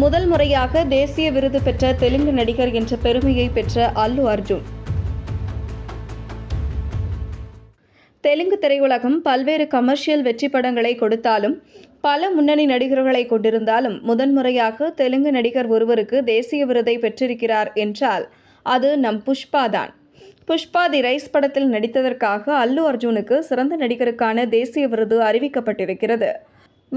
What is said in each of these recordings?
முதல் முறையாக தேசிய விருது பெற்ற தெலுங்கு நடிகர் என்ற பெருமையை பெற்ற அல்லு அர்ஜுன். தெலுங்கு திரையுலகம் பல்வேறு கமர்ஷியல் வெற்றி படங்களை கொடுத்தாலும் பல முன்னணி நடிகர்களை கொண்டிருந்தாலும் முதன்முறையாக தெலுங்கு நடிகர் ஒருவருக்கு தேசிய விருதை பெற்றிருக்கிறார் என்றால் அது நம் புஷ்பா தான். புஷ்பா தி ரைஸ் படத்தில் நடித்ததற்காக அல்லு அர்ஜுனுக்கு சிறந்த நடிகருக்கான தேசிய விருது அறிவிக்கப்பட்டிருக்கிறது.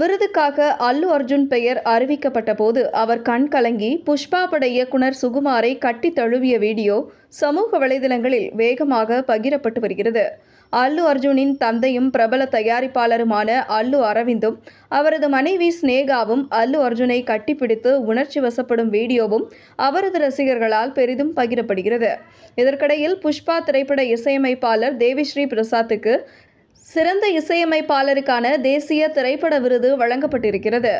விருதுக்காக அல்லு அர்ஜுன் பெயர் அறிவிக்கப்பட்ட போது அவர் கண் கலங்கி புஷ்பா பட இயக்குனர் சுகுமாரை கட்டி தழுவிய வீடியோ சமூக வலைதளங்களில் வேகமாக பகிரப்பட்டு வருகிறது. அல்லு அர்ஜுனின் தந்தையும் பிரபல தயாரிப்பாளருமான அல்லு அரவிந்தும் அவரது மனைவி ஸ்னேகாவும் அல்லு அர்ஜுனை கட்டிப்பிடித்து உணர்ச்சி வசப்படும் வீடியோவும் அவரது ரசிகர்களால் பெரிதும் பகிரப்படுகிறது. இதற்கிடையில் புஷ்பா திரைப்பட இசையமைப்பாளர் தேவிஸ்ரீ பிரசாத்துக்கு சிறந்த இசையமைப்பாளருக்கான தேசிய திரைப்பட விருது வழங்கப்பட்டிருக்கிறது.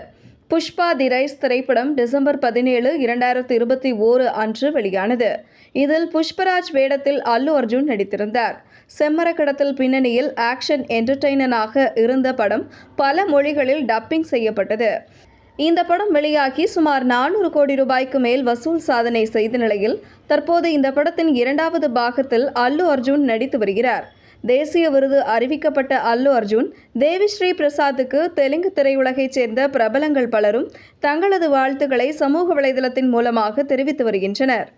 புஷ்பா தி ரைஸ் திரைப்படம் டிசம்பர் பதினேழு இரண்டாயிரத்தி இருபத்தி ஓரு அன்று வெளியானது. இதில் புஷ்பராஜ் வேடத்தில் அல்லு அர்ஜுன் நடித்திருந்தார். செம்மரக்கடத்தல் பின்னணியில் ஆக்ஷன் என்டர்டெய்னராக இருந்த படம் பல மொழிகளில் டப்பிங் செய்யப்பட்டது. இந்த படம் வெளியாகி சுமார் நானூறு கோடி ரூபாய்க்கு மேல் வசூல் சாதனை செய்த நிலையில் தற்போது இந்த படத்தின் இரண்டாவது பாகத்தில் அல்லு அர்ஜுன் நடித்து வருகிறார். தேசிய விருது அறிவிக்கப்பட்ட அல்லு அர்ஜுன் தேவிஸ்ரீ பிரசாத்துக்கு தெலுங்கு திரையுலகைச் சேர்ந்த பிரபலங்கள் பலரும் தங்களது வாழ்த்துக்களை சமூக வலைதளத்தின் மூலமாக தெரிவித்து வருகின்றனர்.